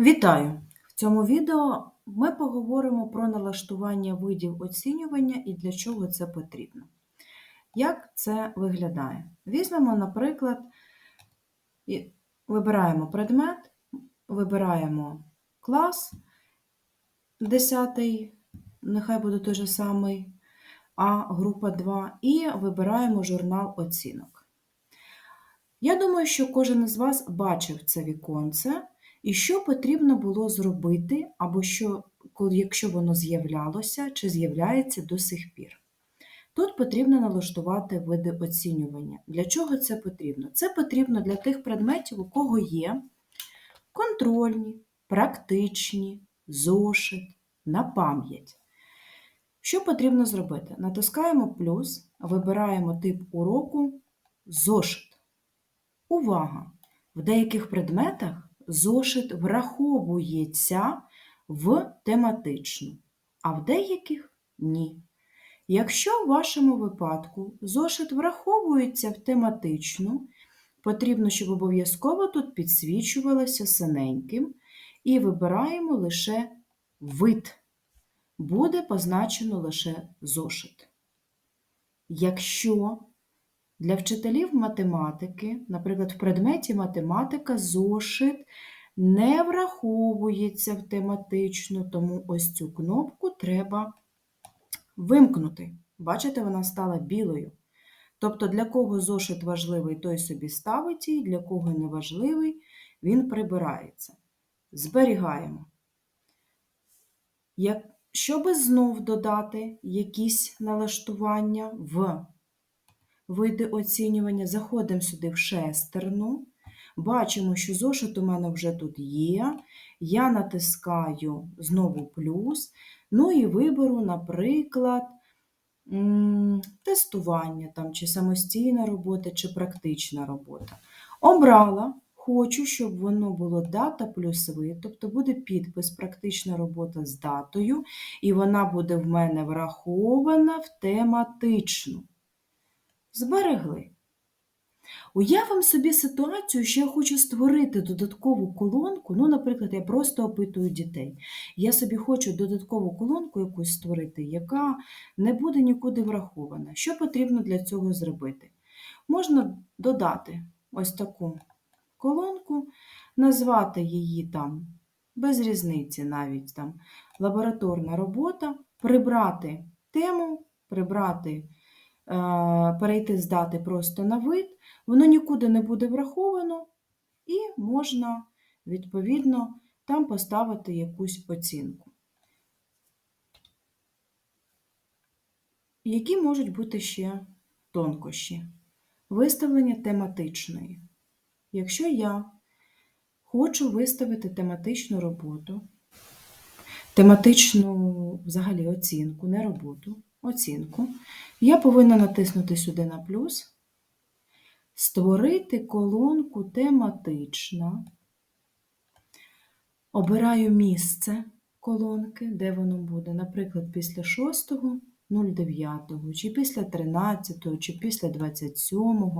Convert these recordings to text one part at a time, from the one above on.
Вітаю! В цьому відео ми поговоримо про налаштування видів оцінювання і для чого це потрібно. Як це виглядає? Візьмемо, наприклад, вибираємо предмет, вибираємо клас 10, нехай буде той же самий, А група 2, і вибираємо журнал оцінок. Я думаю, що кожен із вас бачив це віконце. І що потрібно було зробити, або що, якщо воно з'являлося чи з'являється до сих пір. Тут потрібно налаштувати види оцінювання. Для чого це потрібно? Це потрібно для тих предметів, у кого є контрольні, практичні, зошит, на пам'ять. Що потрібно зробити? Натискаємо плюс, вибираємо тип уроку зошит. Увага! В деяких предметах зошит враховується в тематичну, а в деяких ні. Якщо в вашому випадку зошит враховується в тематичну, потрібно, щоб обов'язково тут підсвічувалося синеньким, і вибираємо лише вид. Буде позначено лише зошит. Якщо для вчителів математики, наприклад, в предметі математика зошит не враховується в тематичну, тому ось цю кнопку треба вимкнути. Бачите, вона стала білою. Тобто, для кого зошит важливий, той собі ставить її, для кого не важливий, він прибирається. Зберігаємо. Щоб знов додати якісь налаштування в види оцінювання, заходимо сюди в шестерну. Бачимо, що зошит у мене вже тут є. Я натискаю знову плюс. Ну і виберу, наприклад, тестування, там, чи самостійна робота, чи практична робота. Обрала, хочу, щоб воно було дата плюс вид, тобто буде підпис практична робота з датою, і вона буде в мене врахована в тематичну зберегли. Уявимо собі ситуацію, що я хочу створити додаткову колонку. Ну, наприклад, я просто опитую дітей. Я собі хочу додаткову колонку якусь створити, яка не буде нікуди врахована. Що потрібно для цього зробити? Можна додати ось таку колонку, назвати її там, без різниці навіть там лабораторна робота, прибрати тему, прибрати перейти з дати просто на вид, воно нікуди не буде враховано, і можна, відповідно, там поставити якусь оцінку. Які можуть бути ще тонкощі? Виставлення тематичної. Якщо я хочу виставити тематичну роботу, тематичну взагалі оцінку, не роботу, оцінку, я повинна натиснути сюди на плюс, створити колонку тематична. Обираю місце колонки, де воно буде, наприклад, після 6, 09, чи після 13, чи після 27.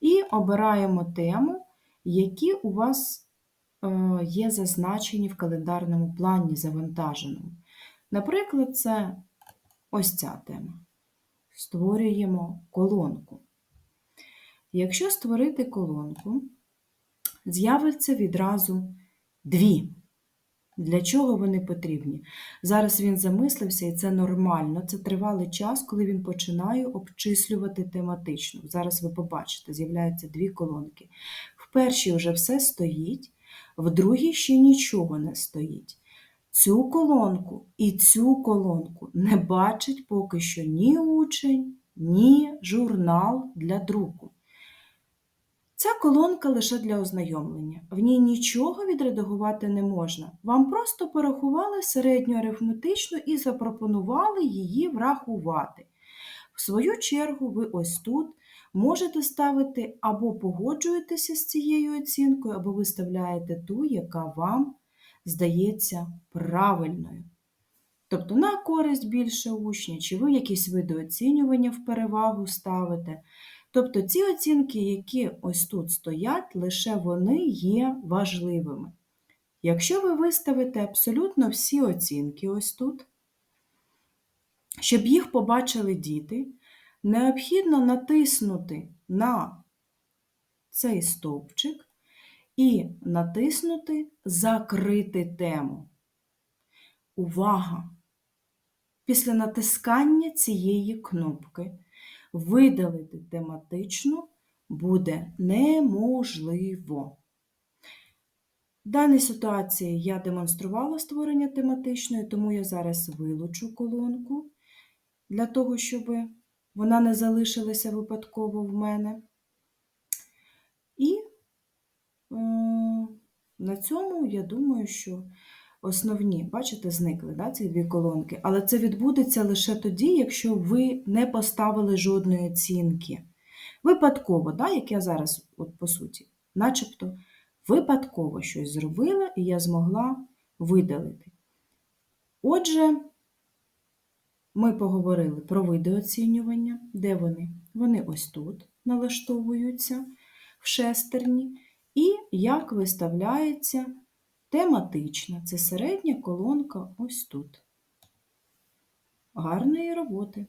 І обираємо тему, які у вас е, є зазначені в календарному плані завантаженому. Наприклад, це ось ця тема. Створюємо колонку. Якщо створити колонку, з'явиться відразу дві. Для чого вони потрібні? Зараз він замислився, і це нормально. Це тривалий час, коли він починає обчислювати тематично. Зараз ви побачите, з'являються дві колонки. В першій вже все стоїть, в другій ще нічого не стоїть. Цю колонку і цю колонку не бачить поки що ні учень, ні журнал для друку. Ця колонка лише для ознайомлення. В ній нічого відредагувати не можна. Вам просто порахували середню арифметичну і запропонували її врахувати. В свою чергу, ви ось тут можете ставити або погоджуєтеся з цією оцінкою, або виставляєте ту, яка вам здається правильною. Тобто на користь більше учня, чи ви якісь види оцінювання в перевагу ставите. Тобто ці оцінки, які ось тут стоять, лише вони є важливими. Якщо ви виставите абсолютно всі оцінки ось тут, щоб їх побачили діти, необхідно натиснути на цей стовпчик і натиснути Закрити тему. Увага! Після натискання цієї кнопки видалити тематичну буде неможливо. В даній ситуації я демонструвала створення тематичної, тому я зараз вилучу колонку для того, щоб вона не залишилася випадково в мене. І на цьому я думаю, що основні, бачите, зникли да, ці дві колонки, але це відбудеться лише тоді, якщо ви не поставили жодної оцінки. Випадково, да, як я зараз, от по суті, начебто випадково щось зробила, і я змогла видалити. Отже, ми поговорили про види оцінювання. Де вони? Вони ось тут налаштовуються в шестерні. І як виставляється тематична. Це середня колонка ось тут. Гарної роботи!